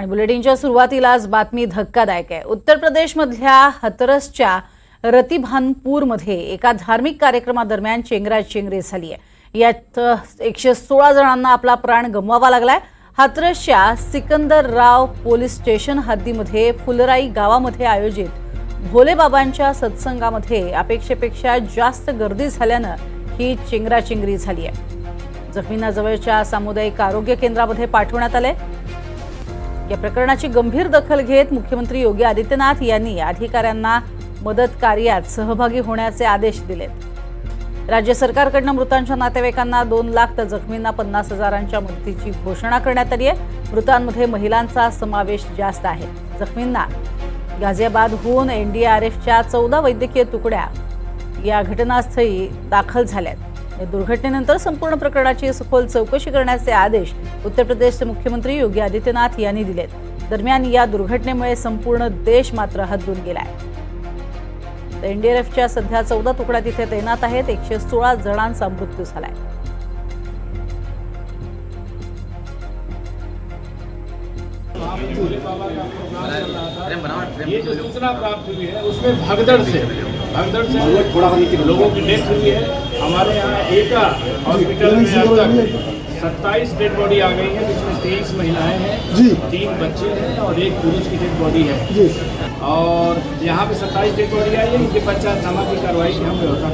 आणि बुलेटिनच्या सुरुवातीलाच बातमी धक्कादायक आहे. उत्तर प्रदेशमधल्या हतरसच्या रतिभानपूरमध्ये एका धार्मिक कार्यक्रमादरम्यान चेंगराचेंगरी झाली आहे. यात एकशे सोळा जणांना आपला प्राण गमवावा लागलाय. हातरसच्या सिकंदरराव पोलीस स्टेशन हद्दीमध्ये फुलराई गावामध्ये आयोजित भोलेबाबांच्या सत्संगामध्ये अपेक्षेपेक्षा जास्त गर्दी झाल्यानं ही चेंगराचेंगरी झाली आहे. जखमींना जवळच्या सामुदायिक आरोग्य केंद्रामध्ये पाठवण्यात आले या प्रकरणाची गंभीर दखल घेत मुख्यमंत्री योगी आदित्यनाथ यांनी अधिकाऱ्यांना मदत कार्यात सहभागी होण्याचे आदेश दिलेत. राज्य सरकारकडनं मृतांच्या नातेवाईकांना दोन लाख तर जखमींना पन्नास हजारांच्या मदतीची घोषणा करण्यात आली आहे. मृतांमध्ये महिलांचा समावेश जास्त आहे. जखमींना गाझियाबादहून एनडीआरएफच्या चौदा वैद्यकीय तुकड्या या घटनास्थळी दाखल झाल्यात. या दुर्घटनेनंतर संपूर्ण प्रकरणाची सखोल चौकशी करण्याचे आदेश उत्तर प्रदेशचे मुख्यमंत्री योगी आदित्यनाथ यांनी दिलेत. दरम्यान या दुर्घटनेमुळे संपूर्ण देश मात्र हद्दून गेलाय. तर एनडीआरएफच्या सध्या चौदा तुकड्या तिथे तैनात आहेत. एकशे सोळा जणांचा मृत्यू झालाय. ये जो सूचना प्राप्त हुई है उसमें भगदड़ से भगदड़ से लोगों की डेथ हुई है। हमारे यहाँ एक हॉस्पिटल में अब तक सत्ताईस डेड बॉडी आ गई है जिसमें तेईस महिलाएँ हैं जी। तीन बच्चे हैं और एक पुरुष की डेड बॉडी है। जी। और यहाँ पे सत्ताईस डेड बॉडी आई है इनके पंचायतनामा की कार्रवाई की हम व्यवस्था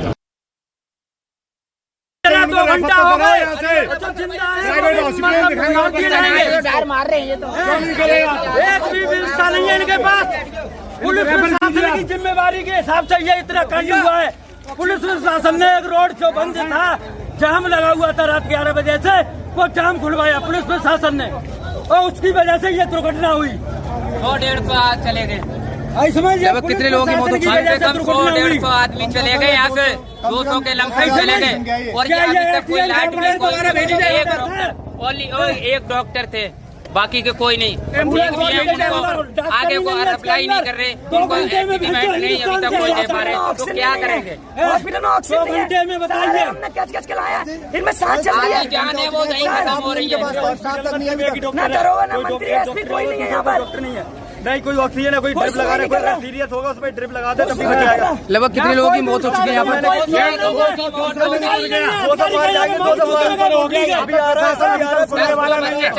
कर दो घंटा हो गए। प्राइवेट हॉस्पिटल चार मार रहे हैं ये तो एक भी व्यवस्था नहीं है इनके पास। पुलिस प्रशासन की जिम्मेवारी के हिसाब से ये इतना कांड हुआ है। पुलिस प्रशासन ने एक रोड जो बंद था। जाम लगा हुआ था रात ग्यारह बजे से। वो जाम खुलवाया पुलिस प्रशासन ने। और उसकी वजह से ये दुर्घटना हुई। सौ डेढ़ सौ आज चले गए। लगभग कितने लोगों की मौत हो चुकी है? कम सौ डेढ़ सौ आदमी चले गए यहाँ से। दो सौ के लमसम चले गए। और क्या ये ये तक कोई लाइट में हैं? ओ, एक डॉक्टर थे। बाकी के कोई नहीं। पुलिस ठीक भी है उनको आगे ही को नहीं अप्लाई नहीं कर रहे उनको एग्रीमेंट नहीं अभी तक कोई दे पा रहे तो क्या करेंगे? हॉस्पिटल में ऑक्सीजन नहीं घंटे में बताइए। हमने कैच कैच के लाया इनमें सांस चल रही है। जान है वो नहीं खत्म हो रही है। ना डरो ना मंत्री एसपी कोई नहीं है यहाँ पर। डॉक्टर नहीं कोई ऑक्सीजन है कोई कोई ड्रिप लगा रहा। है कोई सीरियस होगा उसमें ड्रिप लगा दे तब भी बच जाएगा। लगभग कितने लोगों की मौत हो चुकी है यहाँ पर? हो अभी आ रहा है सब आ रहा है सुनने वाला नहीं है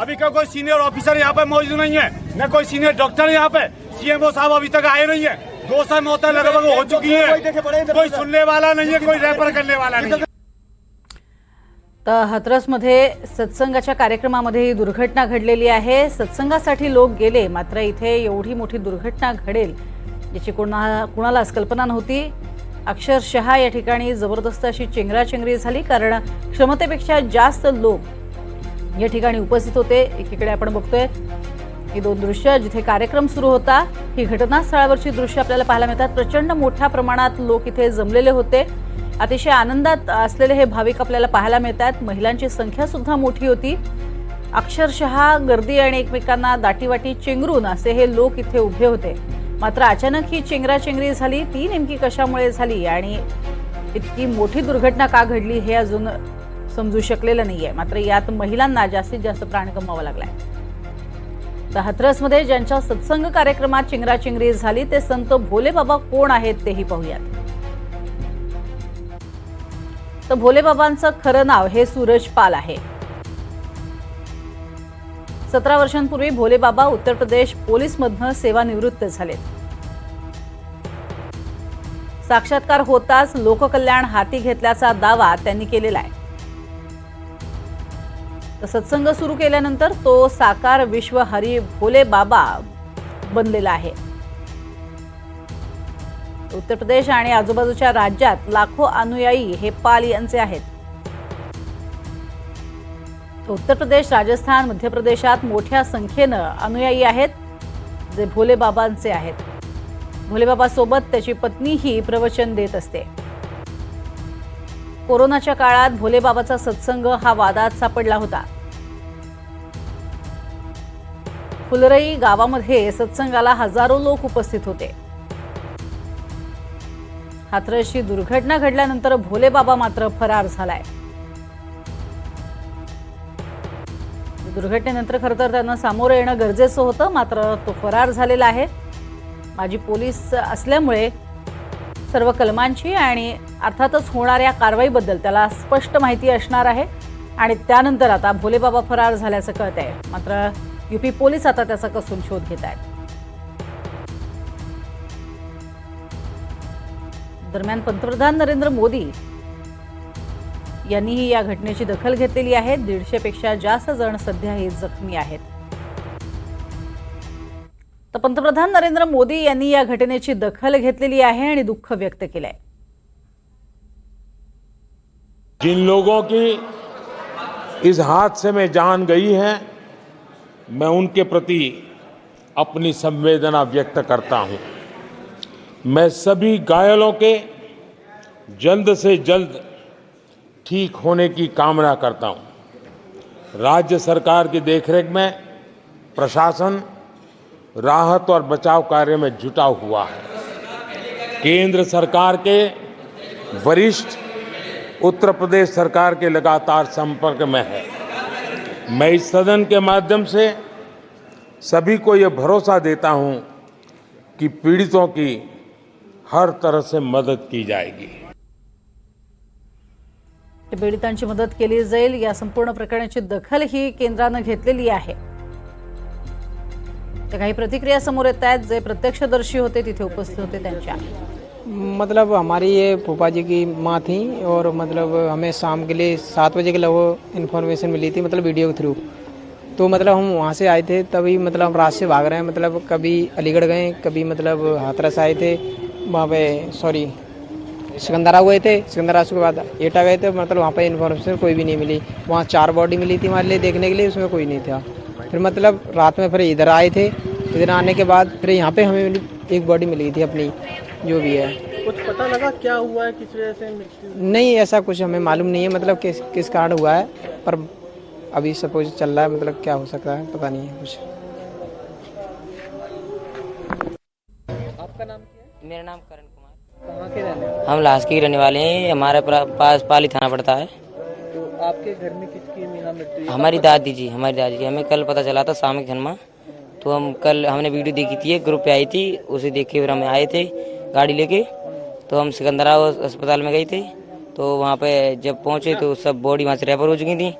अभी का कोई सीनियर ऑफिसर यहाँ पे मौजूद नहीं है। न कोई सीनियर डॉक्टर यहाँ पे। सीएमओ साहब अभी तक आए नहीं है। दो सौ मौतें लगभग हो चुकी है। कोई सुनने वाला नहीं है कोई रेफर करने वाला नहीं है। तर हथरसमध्ये सत्संगाच्या कार्यक्रमामध्ये ही दुर्घटना घडलेली आहे. सत्संगासाठी लोक गेले मात्र इथे एवढी मोठी दुर्घटना घडेल याची कोणा कुणालाच कल्पना नव्हती. अक्षरशः या ठिकाणी जबरदस्त अशी चेंगराचेंगरी झाली कारण क्षमतेपेक्षा जास्त लोक या ठिकाणी उपस्थित होते. एकीकडे आपण बघतोय ही दोन दृश्य जिथे कार्यक्रम सुरू होता ही घटनास्थळावरची दृश्य आपल्याला पाहायला मिळतात. प्रचंड मोठ्या प्रमाणात लोक इथे जमलेले होते. अतिशय आनंदात असलेले हे भाविक आपल्याला पाहायला मिळतात. महिलांची संख्या सुद्धा मोठी होती. अक्षरशः गर्दी आणि एकमेकांना दाटीवाटी चेंगरून असे हे लोक इथे उभे होते. मात्र अचानक ही चेंगराचेंगरी झाली. ती नेमकी कशामुळे झाली आणि इतकी मोठी दुर्घटना का घडली हे अजून समजू शकलेलं नाहीये. मात्र यात महिलांना जास्तीत जास्त प्राण गमवावा लागलाय. तर हाथरसमध्ये ज्यांच्या सत्संग कार्यक्रमात चिंगराचिंगरी झाली ते संत भोले बाबा कोण आहेत तेही पाहूयात. तर भोलेबाबांचं खरं नाव हे सूरज पाल आहे. सतरा वर्षांपूर्वी भोलेबाबा उत्तर प्रदेश पोलीसमधनं सेवानिवृत्त झालेत. साक्षात्कार होताच लोककल्याण हाती घेतल्याचा दावा त्यांनी केलेला आहे. तर सत्संग सुरू केल्यानंतर तो साकार विश्व हरी भोले बाबा बनलेला आहे. उत्तर प्रदेश आणि आजूबाजूच्या राज्यात लाखो अनुयायी हे पाल यांचे आहेत. उत्तर प्रदेश राजस्थान मध्य प्रदेशात मोठ्या संख्येनं अनुयायी आहेत जे भोलेबाबांचे आहेत. भोलेबाबासोबत त्याची पत्नीही प्रवचन देत असते. कोरोनाच्या काळात भोलेबाबाचा सत्संग हा वादात सापडला होता. फुलरई गावामध्ये सत्संगाला हजारो लोक उपस्थित होते. हाथरसची दुर्घटना घडल्यानंतर भोलेबाबा मात्र फरार झालाय. दुर्घटनेनंतर खरं तर त्यांना सामोरं येणं गरजेचं होतं मात्र तो फरार झालेला आहे. माजी पोलीस असल्यामुळे सर्व कलमांची आणि अर्थातच होणाऱ्या कारवाईबद्दल त्याला स्पष्ट माहिती असणार आहे आणि त्यानंतर आता भोलेबाबा फरार झाल्याचं कळत आहे मात्र युपी पोलीस आता त्याचा कसून शोध घेत आहेत दरम्यान पंतप्रधान नरेंद्र मोदी यांनीही या घटनेची दखल घेतलेली आहे. दीडशेपेक्षा जास्त जण सध्याही जखमी आहेत. तर पंतप्रधान नरेंद्र मोदी यांनी या घटनेची दखल घेतलेली आहे आणि दुःख व्यक्त केलंय. जिन लोगों की इस हादसे में जान गई है मैं उनके प्रति अपनी संवेदना व्यक्त करता हूं। मैं सभी घायलों के जल्द से जल्द ठीक होने की कामना करता हूँ। राज्य सरकार की देखरेख में प्रशासन राहत और बचाव कार्य में जुटा हुआ है। केंद्र सरकार के वरिष्ठ उत्तर प्रदेश सरकार के लगातार संपर्क में है। मैं इस सदन के माध्यम से सभी को ये भरोसा देता हूँ कि पीड़ितों की हर तरह से मदद की जाएगी। पीडितांची मदत केली जाईल या संपूर्ण प्रकरणाची दखल ही केंद्रानं घेतलेली आहे. तर काही प्रतिक्रिया समोर येत आहेत जे प्रत्यक्षदर्शी होते तिथे उपस्थित होते त्यांच्या. मतलब हमारी ये फूफा जी की माँ थी और मतलब हमें शाम के लिए सात बजे के लगभग इन्फॉर्मेशन मिली थी मतलब वीडियो के थ्रू तो मतलब हम वहाँ से आए थे तभी मतलब हम रात से भाग रहे हैं मतलब कभी अलीगढ़ गए कभी मतलब हाथरस आए थे वहाँ पे सॉरी सिकंदरा हुए थे। सिकंदरा के बाद एटा गए थे मतलब वहाँ पे इन्फॉर्मेशन कोई भी नहीं मिली। वहाँ चार बॉडी मिली थी हमारे लिए देखने के लिए उसमें कोई नहीं था। फिर मतलब रात में फिर इधर आए थे। इधर आने के बाद फिर यहाँ पे हमें मिली एक बॉडी मिली थी अपनी जो भी है। कुछ पता लगा क्या हुआ है किस वजह से नहीं ऐसा कुछ हमें मालूम नहीं है मतलब किस किस कारण हुआ है पर अभी सपोज़ चल रहा है मतलब क्या हो सकता है पता नहीं है कुछ। मेरा नाम करण कुमार। कहाँ के रहने वाले? हम लाश के रहने वाले हैं हमारे पास पाली थाना पड़ता है। तो आपके घर में किसकी मृत्यु हमारी दादी जी हमारी दादी जी। हमें कल पता चला था शाम के खनमा तो हम कल हमने वीडियो देखी थी ग्रुप पे आई थी उसे देख के फिर हम आए थे गाड़ी लेके। तो हम सिकंदरा अस्पताल में गए थे। तो वहाँ पे जब पहुँचे तो सब बॉडी वहाँ से रेफर हो चुकी थी।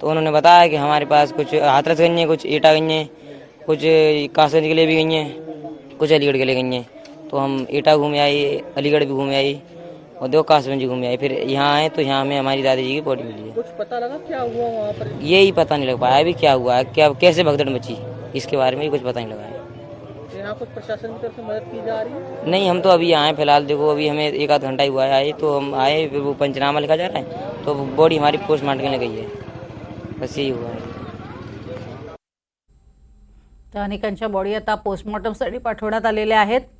तो उन्होंने बताया कि हमारे पास कुछ हाथरस गई हैं कुछ ईटा गई हैं कुछ कासगंज के लिए भी गई हैं कुछ अलीगढ़ के लिए गई हैं। तो हम ईटा घूमे आए अलीगढ़ भी घूमे आई और दो कासगंज भी घूमे आए फिर यहाँ आए तो यहाँ हमें हमारी दादी जी की बॉडी मिली है। कुछ पता लगा क्या हुआ वहाँ पर? यही पता नहीं लग पाया। अभी क्या हुआ है क्या कैसे भगदड़ मची इसके बारे में कुछ पता नहीं लगा है। यहाँ कुछ प्रशासन की तरफ़ से मदद की जा रही है? नहीं हम तो अभी आए फ़िलहाल। देखो अभी हमें एक आध घंटा ही हुआ है। आए तो हम आए फिर वो पंचनामा लिखा जा रहा है तो बॉडी हमारी पोस्टमार्टम के गई है। बस यही हुआ है। तर अनेकांच्या बॉडी आता पोस्टमॉर्टमसाठी पाठवण्यात आलेल्या आहेत.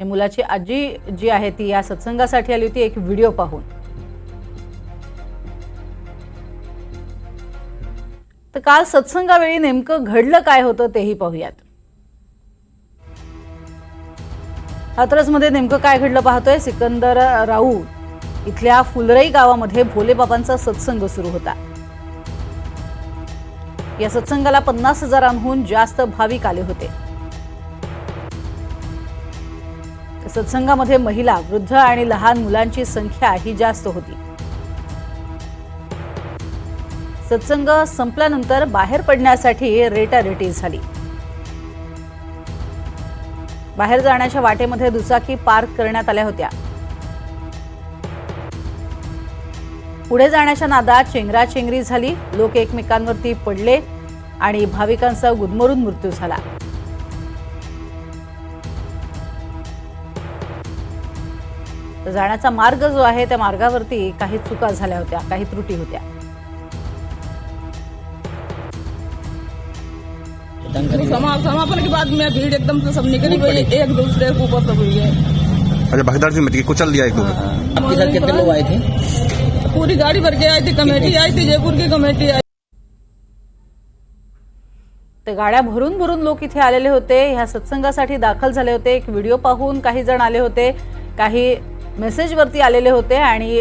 या मुलाची आजी जी आहे ती या सत्संगासाठी आली होती. एक व्हिडिओ पाहून. तर काल सत्संगावेळी नेमकं घडलं काय होतं तेही पाहूयात. हाथरसमध्ये नेमकं काय घडलं पाहतोय? सिकंदर राऊ इथल्या फुलरई गावामध्ये भोलेबाबांचा सत्संग सुरू होता. या सत्संगाला पन्नास हजारांहून जास्त भाविक आले होते. सत्संगामध्ये महिला वृद्ध आणि लहान मुलांची संख्या ही जास्त होती. सत्संग संपल्यानंतर बाहेर पडण्यासाठी रेटारेटी झाली. बाहेर जाण्याच्या वाटेमध्ये दुचाकी पार्क करण्यात आल्या होत्या. पुढे जाण्याच्या नादात चेंगराचेंगरी झाली. लोक एकमेकांवरती पडले आणि भाविकांचा गुदमरून मृत्यू झाला. तर जाण्याचा मार्ग जो आहे त्या मार्गावरती काही चुका झाल्या होत्या काही त्रुटी होत्या. समा समापन के बाद में भीड़ एकदम से सब निकली गई एक दूसरे के ऊपर सब हुई है अच्छा कुचल दिया एक दो आपके साथ कितने लोग आए थे? पूरी गाड़ी भर के आई थी. कमेटी आई थी. जयपुर की कमेटी आई. तर गाड्या भरून भरून लोक इथे आलेले होते. ह्या सत्संगासाठी दाखल झाले होते. एक व्हिडिओ पाहून काही जण आले होते. काही मेसेजवरती आलेले होते आणि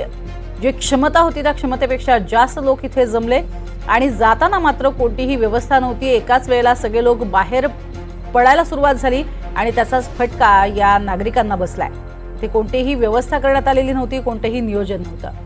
जी क्षमता होती त्या क्षमतेपेक्षा जास्त लोक इथे जमले. आणि जाताना मात्र कोणतीही व्यवस्था नव्हती. एकाच वेळेला सगळे लोक बाहेर पडायला सुरुवात झाली आणि त्याचाच फटका या नागरिकांना बसलाय. ते कोणतीही व्यवस्था करण्यात आलेली नव्हती कोणतेही नियोजन नव्हतं.